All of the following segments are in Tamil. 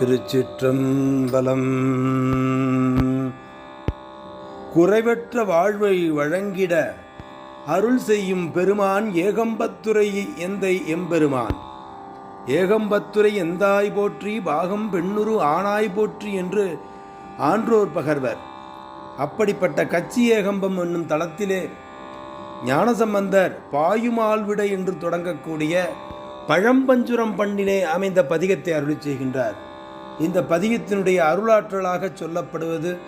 திருச்சிற்றம்பலம். குறைவற்ற வாழ்வை வழங்கிட அருள் செய்யும் பெருமான் ஏகம்பத்துரை எந்தை எம்பெருமான். ஏகம்பத்துரை எந்தாய் போற்றி பாகம் பெண்ணுரு ஆணாய் போற்றி என்று ஆன்றோர் பகர்வர். அப்படிப்பட்ட கச்சி ஏகம்பம் என்னும் தளத்திலே ஞானசம்பந்தர் பாயுமால்விடை என்று தொடங்கக்கூடிய பழம்பஞ்சுரம் பண்ணிலே அமைந்த பதிகத்தை அருளி செய்கின்றார். இந்த பதிகத்தினுடைய அருளாற்றலாக சொல்லப்படுவது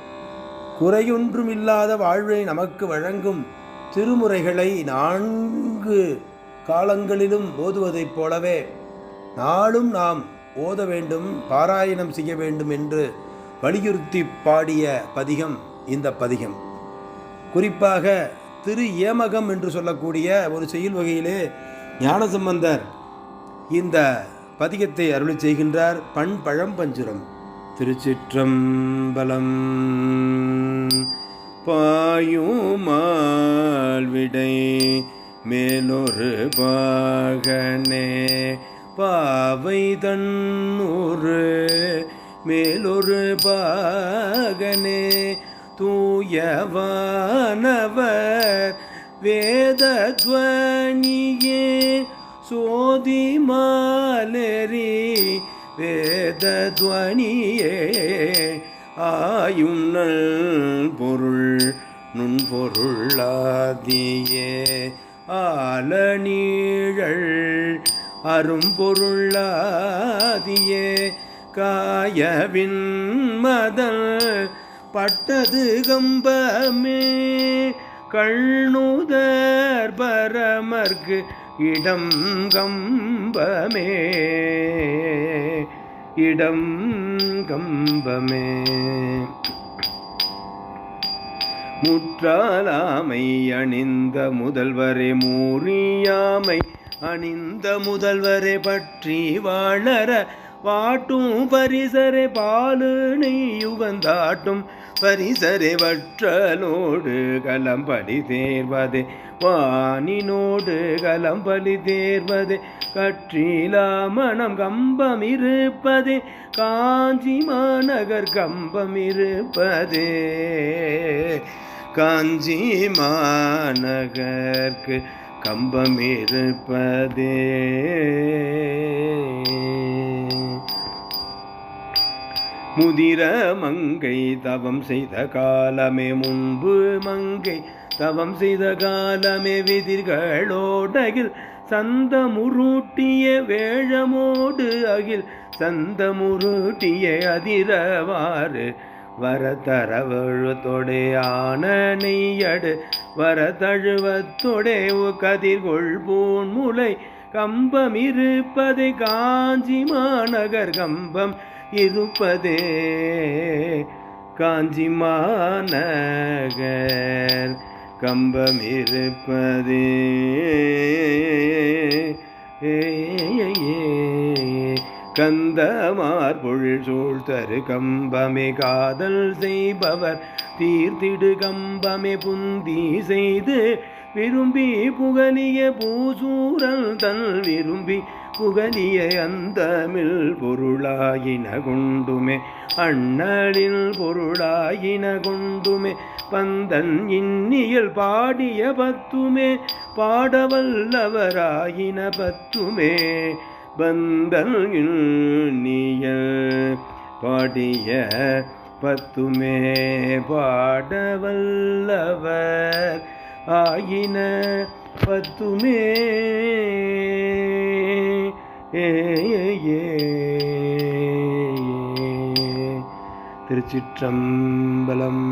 குறையொன்றும் இல்லாத வாழ்வை நமக்கு வழங்கும் திருமுறைகளை நான்கு காலங்களிலும் ஓதுவதைப் போலவே நாளும் நாம் ஓத வேண்டும் பாராயணம் செய்ய வேண்டும் என்று வலியுறுத்தி பாடிய பதிகம் இந்த பதிகம். குறிப்பாக திரு ஏமகம் என்று சொல்லக்கூடிய ஒரு செயல் வகையிலே ஞானசம்பந்தர் இந்த பதிகத்தை அருளி செய்கின்றார் பண் பழம் பஞ்சுரம் திருச்சிற்றம்பலம் பாயுமால்விடை மேலொரு பாகனே பாவை தன்னூறு மேலொரு பாகனே தூயவானவர் வேதத்வனியே சோதி மாலரி வேதத்வனியே. ஆயும் நல் பொருள் நுண்பொருளாதியே. ஆலநீழல் அரும்பொருளாதியே. காயவின் மதல் பட்டது கம்பமே. கண்ணுதர் பரமர்க்கு இடம் கம்பமே இடம் கம்பமே. முற்றாலாமை அணிந்த முதல்வரே மூரியாமை அணிந்த முதல்வரை பற்றி வாழற வாட்டும் பரிசரை பாலு நெய்யுகந்தாட்டும் பரிசரை வற்றலோடு கலம்பலி தேர்வதே வானினோடு கலம்பலி தேர்வதே கற்றிலா மனம் கம்பம் இருப்பதே காஞ்சி மாநகர் கம்பம் இருப்பதே காஞ்சி மாநகர்க்கு கம்பம் இருப்பதே முதிர மங்கை தவம் செய்த காலமே முன்பு மங்கை தவம் செய்த காலமே விதிர்களோடகில் சந்தமுருட்டிய வேழமோடு அகில் சந்தமுருட்டிய அதிரவாறு வரதரவழுத்தொடே ஆனனையடு வரதழுவத்தொடே கதிர்கொள் பூன்முலை கம்பம் இருப்பதை காஞ்சி மாநகர் கம்பம் இருப்பதே. காஞ்சி மாநகர் கம்பம் இருப்பதே. கந்தமார் பொழில் சூழ் தரு கம்பமே. காதல் செய்பவர் தீர்த்திடு கம்பமே. புந்தி செய்து விரும்பி புகனிய பூசூரல் தன் விரும்பி புகலிய அந்தமில் பொருளாயின கொண்டுமே அண்ணலில் பொருளாயின கொண்டுமே பந்தன் இன்னியல் பாடிய பத்துமே பாடவல்லவராயின பத்துமே பந்தன் இன்னியல் பாடிய பத்துமே பாடவல்லவர் ஆயின பத்துமே. திருச்சிற்றம்பலம்.